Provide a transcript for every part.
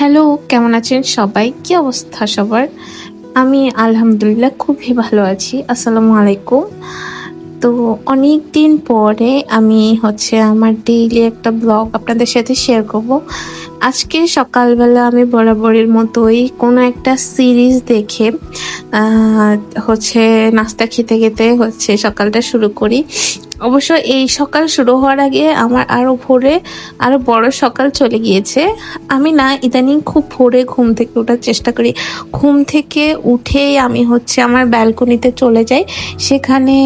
Hello, কেমন আছেন সবাই? কি অবস্থা সবার? আমি আলহামদুলিল্লাহ খুবই ভালো আছি। আসসালামু আলাইকুম। তো অনেক দিন পরে আমি হচ্ছে আমার ডেইলি একটা ব্লগ আপনাদের সাথে শেয়ার করব। আজকে সকালবেলা আমি বরাবরের মতোই কোনো একটা সিরিজ দেখে হচ্ছে নাস্তা খেতে খেতে হচ্ছে সকালটা শুরু করি। অবশ্য এই সকাল শুরু হওয়ার আগে আমার আরও ভোরে আরও বড় সকাল চলে গিয়েছে। আমি না ইদানিং খুব ভোরে ঘুম থেকে ওঠার চেষ্টা করি। ঘুম থেকে উঠেই আমি হচ্ছে আমার ব্যালকনিতে চলে যাই। সেখানে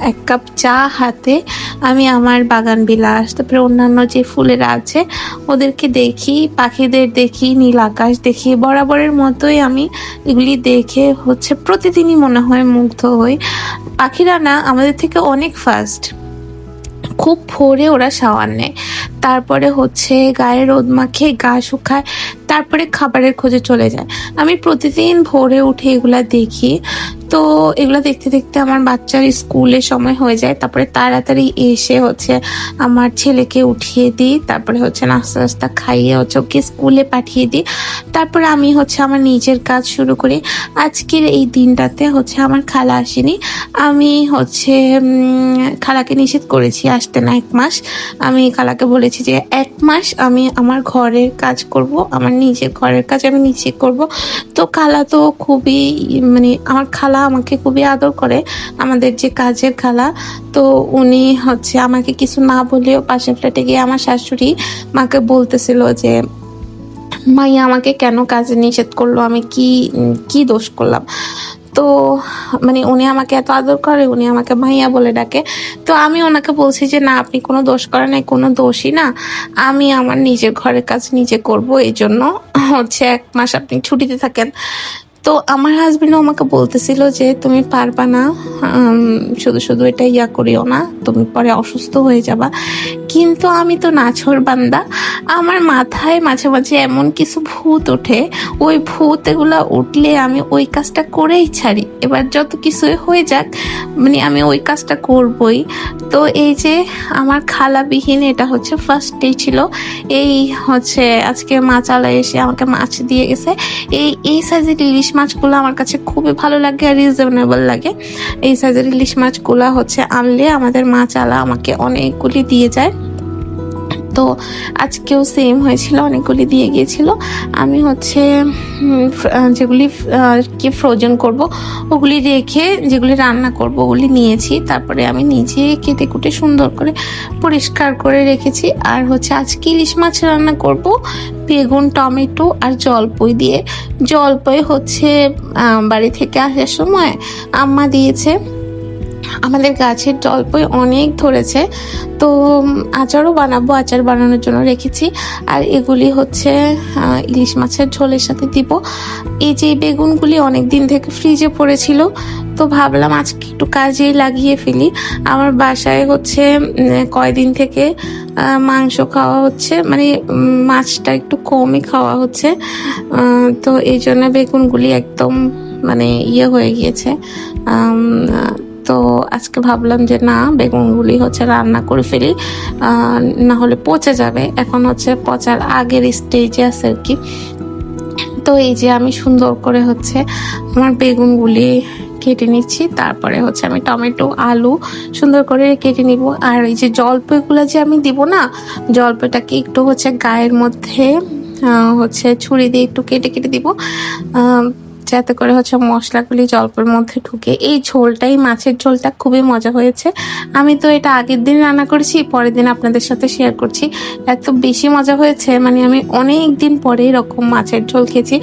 এক কাপ চা হাতে আমি আমার বাগান বিলাস, তারপরে অন্যান্য যে ফুলেরা আছে, ওদেরকে দেখি, পাখিদের দেখি, নীল আকাশ দেখি, বরাবরের মতোই আমি এগুলি দেখে হচ্ছে প্রতিদিনই মনে হয় মুগ্ধ হই। পাখিরা না, আমাদের থেকে অনেক ফাস্ট খুব ভোরে ওরা শাওয়ার নেয়। তারপরে হচ্ছে গায়ে রোদ মাখে গা শুকায়, তারপরে খাবারের খোঁজে চলে যায়। আমি প্রতিদিন ভোরে উঠে এগুলা দেখি। তো এগুলো দেখতে দেখতে আমার বাচ্চার স্কুলের সময় হয়ে যায়। তারপরে তাড়াতাড়ি এসে হচ্ছে আমার ছেলেকে উঠিয়ে দিই। তারপরে হচ্ছে নাস্তা নাস্তা খাইয়ে হচ্ছে ওকে স্কুলে পাঠিয়ে দিই। তারপরে আমি হচ্ছে আমার নিজের কাজ শুরু করি। আজকের এই দিনটাতে হচ্ছে আমার খালা আসেনি। আমি হচ্ছে খালাকে নিষেধ করেছি আসতে না এক মাস। আমি খালাকে বলেছি যে এক মাস আমি আমার ঘরের কাজ করব, আমার নিজের ঘরের কাজ আমি নিজে করব। তো খালা তো খুবই মানে আমার খালা আমাকে খুবই আদর করে, আমাদের যে কাজের খালা। তো উনি হচ্ছে আমাকে কিছু না বলেও পাশের ফ্ল্যাটে গিয়ে আমার শাশুড়ি মাকে বলতেছিল যে, মাইয়া আমাকে কেন কাজে নিষেধ করল? আমি কি কি দোষ করলাম? তো মানে উনি আমাকে এত আদর করে, উনি আমাকে ভাইয়া বলে ডাকে। তো আমি ওনাকে বলছি যে, না, আপনি কোনো দোষ করেন কোনো দোষই না। আমি আমার নিজের ঘরের কাজ নিজে করব। এই জন্য হচ্ছে এক মাস আপনি ছুটিতে থাকেন। তো আমার হাজবেন্ডও আমাকে বলতেছিল যে, তুমি পারবা না শুধু শুধু এটা ইয়া করিও না, তুমি পরে অসুস্থ হয়ে যাবা। কিন্তু আমি তো নাছর বান্দা। আমার মাথায় মাঝে মাঝে এমন কিছু ভূত ওঠে। ওই ভূত এগুলা উঠলে আমি ওই কাজটা করেই ছাড়ি। এবার যত কিছুই হয়ে যাক মানে আমি ওই কাজটা করবই। তো এই যে আমার খালাবিহীন, এটা হচ্ছে ফার্স্ট ডে ছিল। এই হচ্ছে আজকে মাছালা এসে আমাকে মাছ দিয়ে গেছে। এই এই সাইজের ইলিশ মাছগুলো আমার কাছে খুবই ভালো লাগে আর রিজনেবল লাগে। এই সাইজের ইলিশ মাছগুলো হচ্ছে আনলে আমাদের মাছালা আমাকে অনেকগুলি দিয়ে যায়। তো আজকেও সেম হয়েছিল, অনেকগুলি দিয়ে গিয়েছিল। আমি হচ্ছে যেগুলি কি ফ্রোজেন করব, ওগুলি রেখে যেগুলি রান্না করব ওগুলি নিয়েছি। তারপরে আমি নিজে কেটে কুটে সুন্দর করে পরিষ্কার করে রেখেছি। আর হচ্ছে আজকে ইলিশ মাছ রান্না করব বেগুন টমেটো আর জলপই দিয়ে জলপই হচ্ছে বাড়ি থেকে আসার সময় আম্মা দিয়েছে আমাদের গাছের জলপই অনেক ধরেছে। তো আচারও বানাবো, আচার বানানোর জন্য রেখেছি। আর এগুলি হচ্ছে ইলিশ মাছের ঝোলের সাথে দিব। এই যে বেগুনগুলি অনেক দিন থেকে ফ্রিজে পড়েছিল, তো ভাবলাম আজকে একটু কাজেই লাগিয়ে ফেলি। আমার বাসায় হচ্ছে কয়দিন থেকে মাংস খাওয়া হচ্ছে মানে মাছটা একটু কমই খাওয়া হচ্ছে। তো এই জন্য বেগুনগুলি একদম মানে ইয়ে হয়ে গিয়েছে। তো আজকে ভাবলাম যে না, বেগুনগুলি হচ্ছে রান্না করে ফেলি না হলে পচে যাবে। এখন হচ্ছে পচার আগের স্টেজে আছে আর কি। তো এই যে আমি সুন্দর করে হচ্ছে আমার বেগুনগুলি কেটে নিচ্ছি, তারপরে হচ্ছে আমি টমেটো, আলু সুন্দর করে কেটে নিব। আর এই যে জলপাইগুলো যে আমি দিব না, জলপাইটাকে একটু হচ্ছে গায়ের মধ্যে হচ্ছে ছুরি দিয়ে একটু কেটে কেটে দিব। যাতে করে হচ্ছে মশলাগুলি জল্পের মধ্যে ঢুকে, এই ঝোলটাই, মাছের ঝোলটা খুবই মজা হয়েছে। আমি তো এটা আগের দিন রান্না করেছি, পরের দিন আপনাদের সাথে শেয়ার করছি। এত বেশি মজা হয়েছে মানে আমি অনেক দিন পরে এরকম মাছের ঝোল খেয়েছি।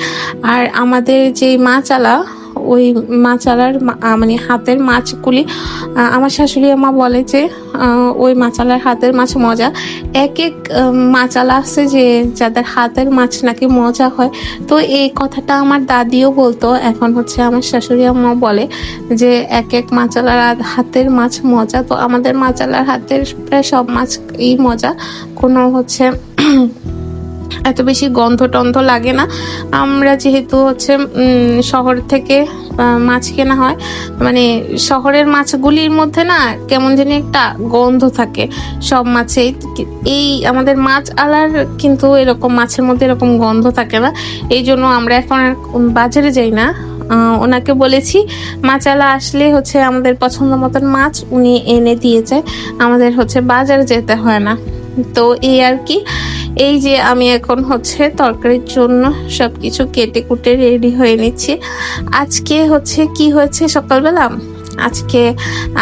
আর আমাদের যে মাছ আলা ওই মাছ আলার মানে হাতের মাছগুলি আমার শাশুড়ি মা বলে যে ওই মাছালার হাতের মাছ মজা। এক এক মাছালা আছে যে, যাদের হাতের মাছ নাকি মজা হয়। তো এই কথাটা আমার দাদিও বলতো। এখন হচ্ছে আমার শাশুড়ি আম্মা বলে যে, এক এক মাছালার হাত- হাতের মাছ মজা। তো আমাদের মাছালার হাতের প্রায় সব মাছ এই মজা। কোনো হচ্ছে এত বেশি গন্ধ টন্ধ লাগে না। আমরা যেহেতু হচ্ছে শহর থেকে মাছ কেনা হয় মানে শহরের মাছগুলির মধ্যে না কেমন জানি একটা গন্ধ থাকে সব মাছেই। এই আমাদের মাছ আলার কিন্তু এরকম মাছের মধ্যে এরকম গন্ধ থাকে না। এই জন্য আমরা এখন বাজারে যাই না। ওনাকে বলেছি মাছালা আসলে হচ্ছে আমাদের পছন্দ মতন মাছ উনি এনে দিয়ে যায়। আমাদের হচ্ছে বাজারে যেতে হয় না। তো এই আর কি। এই যে আমি এখন হচ্ছে তরকারির জন্য সবকিছু কেটে কুটে রেডি হয়ে নিচ্ছি। আজকে হচ্ছে কি হয়েছে সকালবেলা? আজকে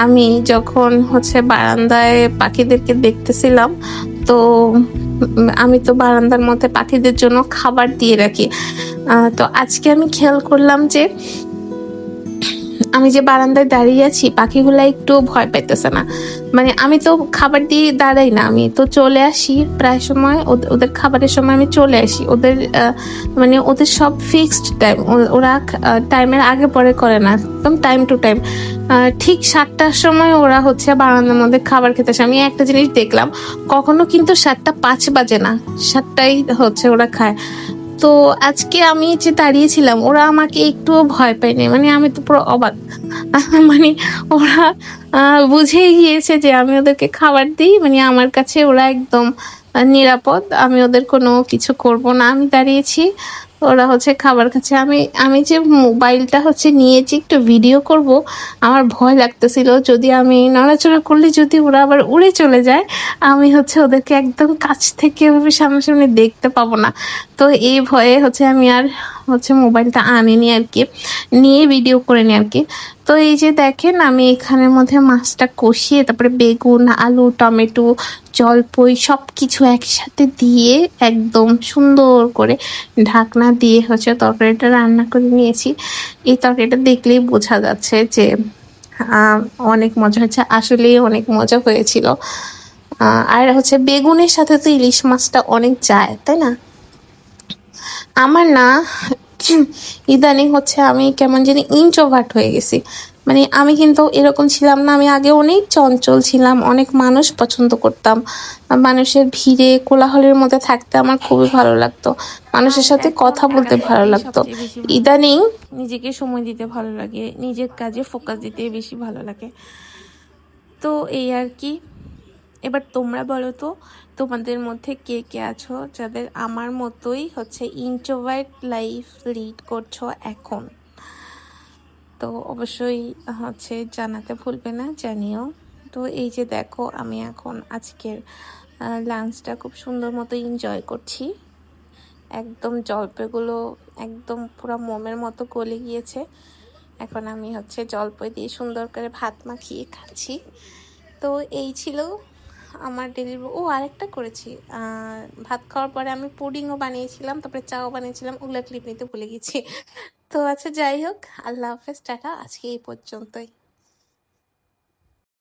আমি যখন হচ্ছে বারান্দায় পাখিদেরকে দেখতেছিলাম, তো আমি তো বারান্দার মধ্যে পাখিদের জন্য খাবার দিয়ে রাখি। তো আজকে আমি খেয়াল করলাম যে আমি যে বারান্দায় দাঁড়িয়ে আছি, পাখিগুলা একটু ভয় পাইতেছে না। মানে আমি তো খাবার দিয়ে দাঁড়াই না, আমি তো চলে আসি প্রায় সময় ওদের খাবারের সময় আমি চলে আসি। ওদের মানে ওদের সব ফিক্সড টাইম ওরা টাইমের আগে পরে করে না, একদম টাইম টু টাইম ঠিক সাতটার সময় ওরা হচ্ছে বারান্দার মধ্যে খাবার খেতে আসে। আমি একটা জিনিস দেখলাম, কখনো কিন্তু সাতটা পাঁচ বাজে না, সাতটাই হচ্ছে ওরা খায়। তো আজকে আমি যে দাঁড়িয়েছিলাম, ওরা আমাকে একটুও ভয় পায়নি। মানে আমি তো পুরো অবাক। মানে ওরা বুঝে গিয়েছে যে আমি ওদেরকে খাবার দিই। মানে আমার কাছে ওরা একদম নিরাপদ। আমি ওদের কোনো কিছু করব না। আমি দাঁড়িয়েছি। ওরা হচ্ছে খাবার খাচ্ছে। আমি আমি যে মোবাইলটা হচ্ছে নিয়েছি একটু ভিডিও করব, আমার ভয় লাগতেছিল। যদি আমি নড়াচড়া করলে যদি ওরা আবার উড়ে চলে যায়, আমি হচ্ছে ওদেরকে একদম কাছ থেকে ওভাবে সামনাসামনি দেখতে পাবো না। তো এই ভয়ে হচ্ছে আমি আর হচ্ছে মোবাইলটা আনিনি আর কি, নিয়ে ভিডিও করে নি আর কি। তো এই যে দেখেন, আমি এখানের মধ্যে মাছটা কষিয়ে, তারপরে বেগুন, আলু, টমেটো, জলপই সব কিছু একসাথে দিয়ে একদম সুন্দর করে ঢাকনা দিয়ে হচ্ছে তরকারিটা রান্না করে নিয়েছি। এই তরকারিটা দেখলেই বোঝা যাচ্ছে যে অনেক মজা হয়েছে, আসলেই অনেক মজা হয়েছিল। আর হচ্ছে বেগুনের সাথে তো ইলিশ মাছটা অনেক যায়, তাই না? আমার না ইদানিং হচ্ছে আমি কেমন জানি ইন্ট্রোভার্ট হয়ে গেছি। মানে আমি কিন্তু এরকম ছিলাম না আমি আগে অনেক চঞ্চল ছিলাম অনেক মানুষ পছন্দ করতাম। মানুষের ভিড়ে কোলাহলের মধ্যে থাকতে আমার খুবই ভালো লাগতো। মানুষের সাথে কথা বলতে ভালো লাগতো। ইদানিং নিজেকে সময় দিতে ভালো লাগে নিজের কাজে ফোকাস দিতে বেশি ভালো লাগে। তো এই আর কি। এবার তোমরা বলো তো, তোমাদের মধ্যে কে কে আছো যাদের আমার মতোই হচ্ছে ইন্ট্রোভার্ট লাইফ লিড করছ এখন? তো অবশ্যই হচ্ছে জানাতে ভুলবে না, জানিও। তো এই যে দেখো, আমি এখন আজকের লাঞ্চটা খুব সুন্দর মতো এনজয় করছি। একদম জলপাইগুলো একদম পুরো মোমের মতো গলে গিয়েছে। এখন আমি হচ্ছে জলপাই দিয়ে সুন্দর করে ভাত মাখিয়ে খাচ্ছি। তো এই ছিল আমার ডেলিভারি ও আরেকটা করেছি। ভাত খাওয়ার পরে আমি পুডিংও বানিয়েছিলাম, তারপরে চাও বানিয়েছিলাম ওগুলো ক্লিপ নিতে ভুলে গেছি। তো আচ্ছা যাই হোক, আল্লাহ হাফেজ, টাটা, আজকে এই পর্যন্তই।